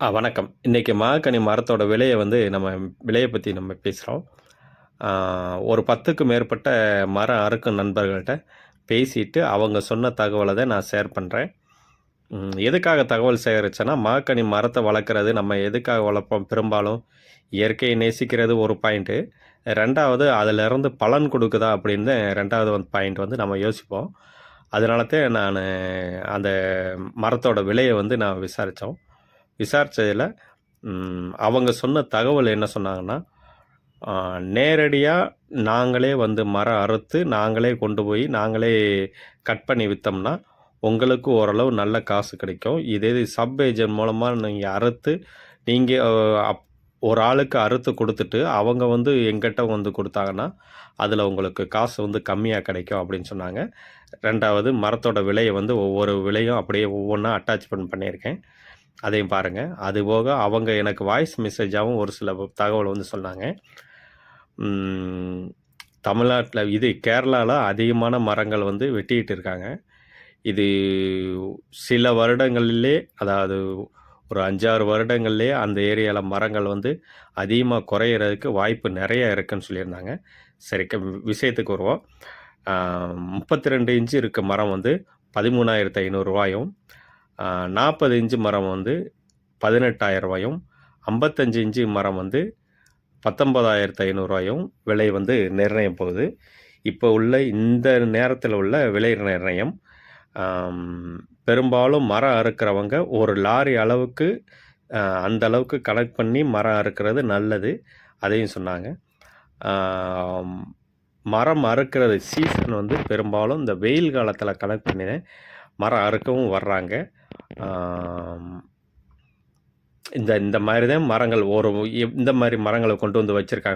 ஆ வணக்கம். இன்னைக்கு மாகனி மரத்தோட விலையை வந்து நம்ம விலையை பற்றி நம்ம பேசுகிறோம் ஒரு 10க்கு மேற்பட்ட மரம் அறுக்கும் நண்பர்கள்ட்ட பேசிட்டு, அவங்க சொன்ன தகவலை தான் நான் ஷேர் பண்ணுறேன் எதுக்காக தகவல் சேகரிச்சேன்னா, மாகனி மரத்தை வளர்க்குறது நம்ம எதுக்காக வளர்ப்போம்? பெரும்பாலும் இயற்கையை நேசிக்கிறது ஒரு பாயிண்ட்டு. ரெண்டாவது அதிலிருந்து பலன் கொடுக்குதா அப்படின்னு தான் 2வது வந்து பாயிண்ட் வந்து நம்ம யோசிப்போம். அதனால தான் நான் அந்த மரத்தோட விலையை வந்து நான் விசாரித்தோம் விசாரிச்சதில் அவங்க சொன்ன தகவல் என்ன சொன்னாங்கன்னா, நேரடியாக நாங்களே வந்து மரம் அறுத்து, நாங்களே கொண்டு போய், நாங்களே கட் பண்ணி விற்றோம்னா உங்களுக்கு ஓரளவு நல்ல காசு கிடைக்கும். இதே இது சப் ஏஜென்ட் மூலமாக நீங்கள் அறுத்து, நீங்கள் அப் ஒரு ஆளுக்கு அறுத்து கொடுத்துட்டு அவங்க வந்து எங்கிட்ட வந்து கொடுத்தாங்கன்னா அதில் உங்களுக்கு காசு வந்து கம்மியாக கிடைக்கும் அப்படின்னு சொன்னாங்க. ரெண்டாவது மரத்தோட விலையை வந்து ஒவ்வொரு விலையும் அப்படியே ஒவ்வொன்றா அட்டாச்மெண்ட் பண்ணியிருக்கேன். அதையும் பாருங்க. அதுபோக அவங்க எனக்கு வாய்ஸ் மெசேஜாகவும் ஒரு சில தகவல் வந்து சொன்னாங்க. தமிழ்நாட்டில் இது கேரளாவில் அதிகமான மரங்கள் வந்து வெட்டிக்கிட்டு இருக்காங்க. இது சில வருடங்களிலே அதாவது ஒரு அஞ்சாறு வருடங்கள்லே அந்த ஏரியாவில் மரங்கள் வந்து அதிகமாக குறையிறதுக்கு வாய்ப்பு நிறையா இருக்குன்னு சொல்லியிருந்தாங்க. சரி விஷயத்துக்கு வருவோம். ஆ 32 இன்ச் இருக்க மரம் வந்து பதிமூணாயிரத்து ஐநூறுரூவாயும் நாற்பது இன்ச்சு மரம் வந்து ரூ. 18,000யும், 55 இன்ச் மரம் வந்து பத்தொம்பதாயிரத்து ஐநூறுரூவாயும் விலை வந்து நிர்ணயம் போகுது. இப்போ உள்ள இந்த நேரத்தில் உள்ள விலை நிர்ணயம். பெரும்பாலும் மரம் அறுக்கிறவங்க ஒரு லாரி அளவுக்கு அந்த அளவுக்கு கனெக்ட் பண்ணி மரம் அறுக்கிறது நல்லது. அதையும் சொன்னாங்க. மரம் அறுக்கிறது சீசன் வந்து பெரும்பாலும் இந்த வெயில் காலத்தில் கனெக்ட் பண்ணி மரம் அறுக்கவும் வர்றாங்க. இந்த இந்த மாதிரி தான் மரங்கள் ஒரு இந்த மாதிரி மரங்களை கொண்டு வந்து வச்சுருக்காங்க.